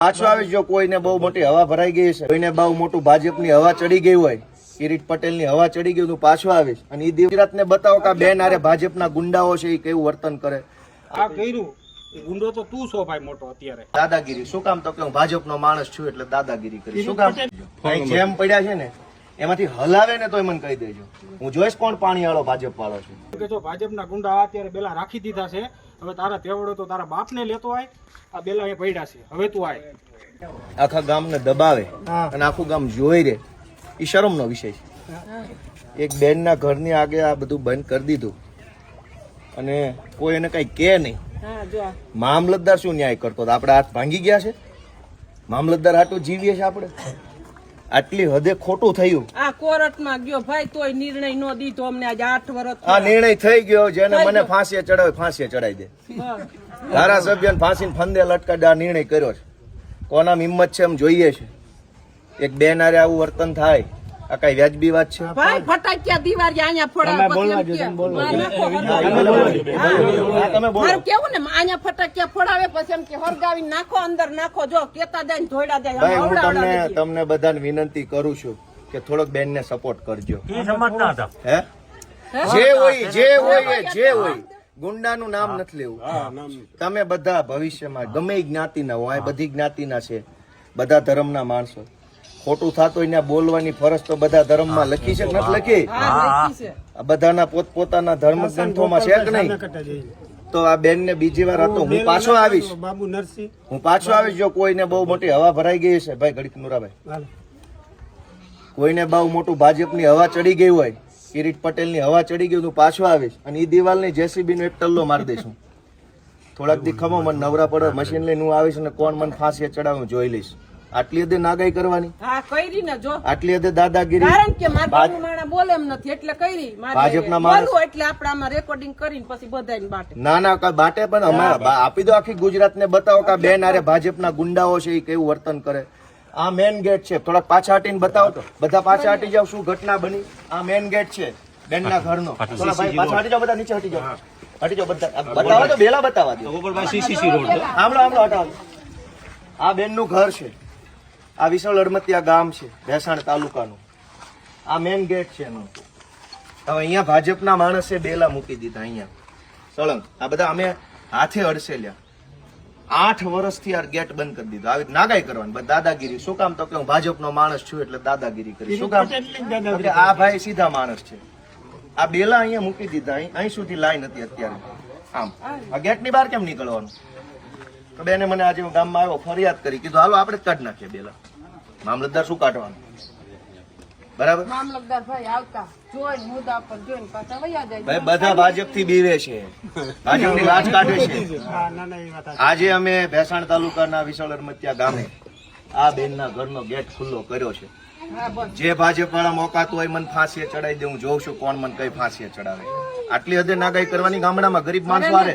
પાછો આવીશ જો કોઈને બહુ મોટી હવા ભરાઈ ગઈ છે કોઈને બહુ મોટું ભાજપની હવા ચડી ગઈ હોય કિરીટ પટેલની હવા ચડી ગઈ તું પાછો આવીશ. અને એ ગુજરાતને બતાવો કે બેન આરે ભાજપના ગુંડાઓ છે એ કેવું વર્તન કરે. આ કર્યું. ગુંડો તો તું છો ભાઈ મોટો અત્યારે. દાદાગીરી. શું કામ તો કે હું ભાજપનો માણસ છું એટલે દાદાગીરી કરી. શું કામ? ભાઈ જેમ પડ્યા છે ને એમાંથી હલાવે ને તોય મને કહી દેજો. હું જોઈશ કોણ પાણી વાળો ભાજપ વાળો છું. કે જો ભાજપના ગુંડા અત્યારે પેલા રાખી દીધા છે હવે તારા તેવડો તો તારા બાપને લેતો આય. આ બેલા એ પડ્યા છે. હવે તું આય. આખા ગામને દબાવે અને આખું ગામ જોઈ રે. એ શરમનો વિષય છે. એક બેનના ઘરની આગે આ બધું બંધ કરી દીધું. અને કોઈ એને કઈ કે નહીં. મામલતદાર શું ન્યાય કરતો? હતો આપણે હાથ ભાંગી ગયા છે? મામલતદાર હાટું જીવીએ છીએ આપણે? આટલી હદે ખોટું થયું. આ કોર્ટમાં ગયો. ભાઈ તોય નિર્ણય નો દીધો અમને. આજે આઠ વર્ષ આ નિર્ણય થઈ ગયો જેને મને ફાંસીએ ચડાવે ફાંસીએ ચડાવી દે. ધારાસભ્ય ફાંસીને ફંદે લટકાડે આ નિર્ણય કર્યો છે. કોના હિંમત છે એમ જોઈએ છે. એક બેનારે આવું વર્તન થાય. આ કઈ વ્યાજબી વાત છે? ભાઈ ફટાક્યા દીવાર અહીંયા. હા, તમે બોલો. કેવું ને અહીંયા ફટાક્યા ફોડાવે પછી એમ કે હરગાવી નાખો અંદર નાખો જો કેતા દે ધોડા દે ભાઈ હું તમને તમને બધાને વિનંતી કરું છું કે થોડોક બેનને સપોર્ટ કરજો. હતા. હે? જે હોય જે હોય જે હોય. ગુંડાનું નામ નથી લેવું. તમે બધા ભવિષ્યમાં ગમે જ્ઞાતિના હોય બધી જ્ઞાતિના છે. બધા ધર્મના માણસો. ખોટું થતું હોય બોલવાની ફરજ તો બધા ધર્મમાં લખી છે નથી લખી? બધાના પોત છે. આ બધાના પોતપોતાના ધર્મ ગ્રંથોમાં છે કે નહીં? તો આ બેન ને બીજી વાર હતો હું પાછો આવીશ. બાબુ નરસિંહ. હું પાછો આવીશ જો કોઈને બહુ મોટી હવા ભરાઈ ગઈ છે ભાઈ ગણિત નુરાભાઈ. કોઈને બહુ મોટું ભાજપની હવા ચડી ગઈ હોય કિરીટ પટેલની હવા ચડી ગઈ હું પાછો આવીશ. અને એ દિવાલની જેસીબી નો એક ટલ્લો મારી દઈશું થોડાક દી ખમો મને નવરા પડે મશીન લઈને હું આવીશ અને કોણ મને ફાંસી ચડાવું જોઈ લઈશ. આટલી હદે નાગાઈ કરવાની? હા કરી ને જો. આટલી હદે દાદાગીરી? કારણ કે મારા માણા બોલે એમ નથી એટલે કરી ભાજપના માણસ- એટલે આપણે આમાં રેકોર્ડિંગ કરીને પછી બધાને બાટે. ના ના કાંઈ બાટે પણ અમારા આપી દો આખી ગુજરાતને બતાવો કે બેન આરે ભાજપના ગુંડાઓ છે એ કેવું વર્તન કરે? આ મેન ગેટ છે. થોડાક પાછા હટીને બતાવો. તો. બધા પાછા હટી જાવ શું ઘટના બની? આ મેન ગેટ છે બેનના ઘરનો. થોડા ભાઈ પાછા હટી જાવ બધા નીચે હટી જાવ હટી જાવ બધા. બતાવો તો બેલા બતાવા દો. આમળો આમળો હટાવો. આ બેનનું ઘર છે. આ વિશાળ અડમતિયા ગામ છે, ભેસાણ તાલુકાનું. આ મેન ગેટ છે એનો. હવે અહીંયા ભાજપના માણસે બેલા મૂકી દીધા અહીંયા. સળંગ. આ બધા અમે હાથે અડસેલ્યા આઠ વર્ષથી આ ગેટ બંધ કરી દીધો. આવી નાગાઈ કરવાની. બસ દાદાગીરી. શું કામ તો કે હું ભાજપનો માણસ છું એટલે દાદાગીરી કરી. શું કામ? આ ભાઈ સીધા માણસ છે. આ બેલા અહીંયા મૂકી દીધા. અહીં સુધી લાઈન હતી અત્યારે. આમ. આ ગેટની બહાર કેમ નીકળવાનું? તો બેને મને આજે ગામમાં આવ્યો, ફરિયાદ કરી. કીધું, હાલો, આપણે જ કાઢી નાખીએ બેલા. મામલતદાર શું કાઢવાનું? બરાબર? મામલતદાર ભાઈ આવતા. જોઈને મુદ્દા પર જોઈને પાછા વયા જાય. ભાઈ બધા ભાજપથી બીવે છે. ભાજપની લાજ કાઢે છે. આજે અમે ભેસાણ તાલુકાના વિશાળ અરમતિયા ગામે આ બેન ના ઘરનો ગેટ ખુલ્લો કર્યો છે. જે ભાજપ વાળા મોકાતું હોય મને ફાંસીએ ચડાવી દે હું જોઉં છું કોણ મને કઈ ફાંસીએ ચડાવે. આટલી હદે નાગાઈ કરવાની ગામડામાં ગરીબ માણસો ને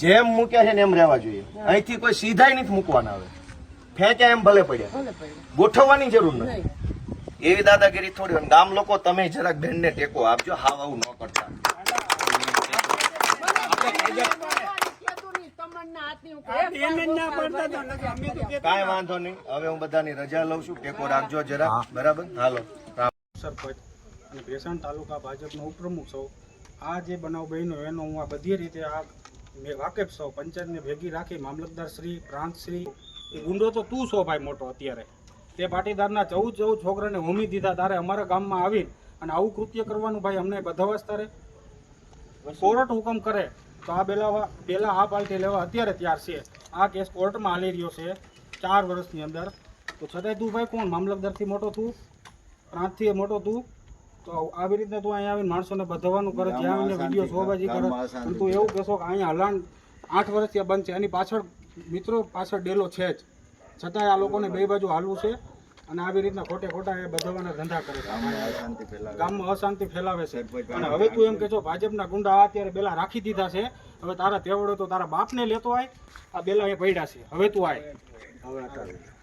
જેમ મૂક્યા છે ને એમ રહેવા જોઈએ. અહીંથી કોઈ સીધાઈ નથી મૂકવાના આવે ફેંક્યા એમ ભલે પડ્યા. ગોઠવવાની જરૂર નથી. એવી દાદાગીરી થોડી ગામ લોકો તમે જરાક બેનને ટેકો આપજો. હાવ આવું ન કરતા. ખેતુની તમન્ના હાથની હું કહે, કાંઈ વાંધો નહીં. હવે હું બધાની રજા લઉં છું. ટેકો રાખજો જરા બરાબર? હાલો. સરપંચ અને ભેસાણ તાલુકા ભાજપનો ઉપપ્રમુખ સૌ આ જે બનાવ બન્યો એનો હું આ બધી રીતે આ મેં વાકેફ સૌ પંચાયતને ભેગી રાખી મામલતદાર શ્રી, પ્રાંત શ્રી. એ ગુંડો તો તું છો ભાઈ મોટો અત્યારે. તે પાટીદારના ચૌદ ચૌદ છોકરાને હોમી દીધા. તારે અમારા ગામમાં આવી અને આવું કૃત્ય કરવાનું ભાઈ અમને બધા તારે કોર્ટ હુકમ કરે. તો આ બેલા બેલા આ પાલટી લેવા અત્યારે ત્યાર છે. આ કેસ કોર્ટમાં હાલી રહ્યો છે ચાર વર્ષની અંદર. તો છતાંય તું ભાઈ કોણ? મામલતદારથી મોટો તું? પ્રાંતથી મોટો તું? તો આવી રીતના તું અહીંયા આવીને માણસોને બધાવાનું કરે જ્યાં આવીને વીડિયો શોબાજી કરે. અને તું એવું કહેશો કે અહીંયા હલાણ આઠ વર્ષથી આ બંધ છે. એની પાછળ મિત્રો પાછળ ડેલો છે જ. છતાંય આ લોકોને બે બાજુ હાલવું છે અને આવી રીતના ખોટે ખોટા એ બધવાના ધંધા કરે છે. ગામમાં અશાંતિ ફેલાવે. છે. અને હવે તું એમ કે છો ભાજપના ગુંડા અત્યારે બેલા રાખી દીધા છે. હવે તારા તેવડો તો તારા બાપને લેતો આય. આ બેલા એ પડ્યા છે. હવે તું આય. હવે અત્યારે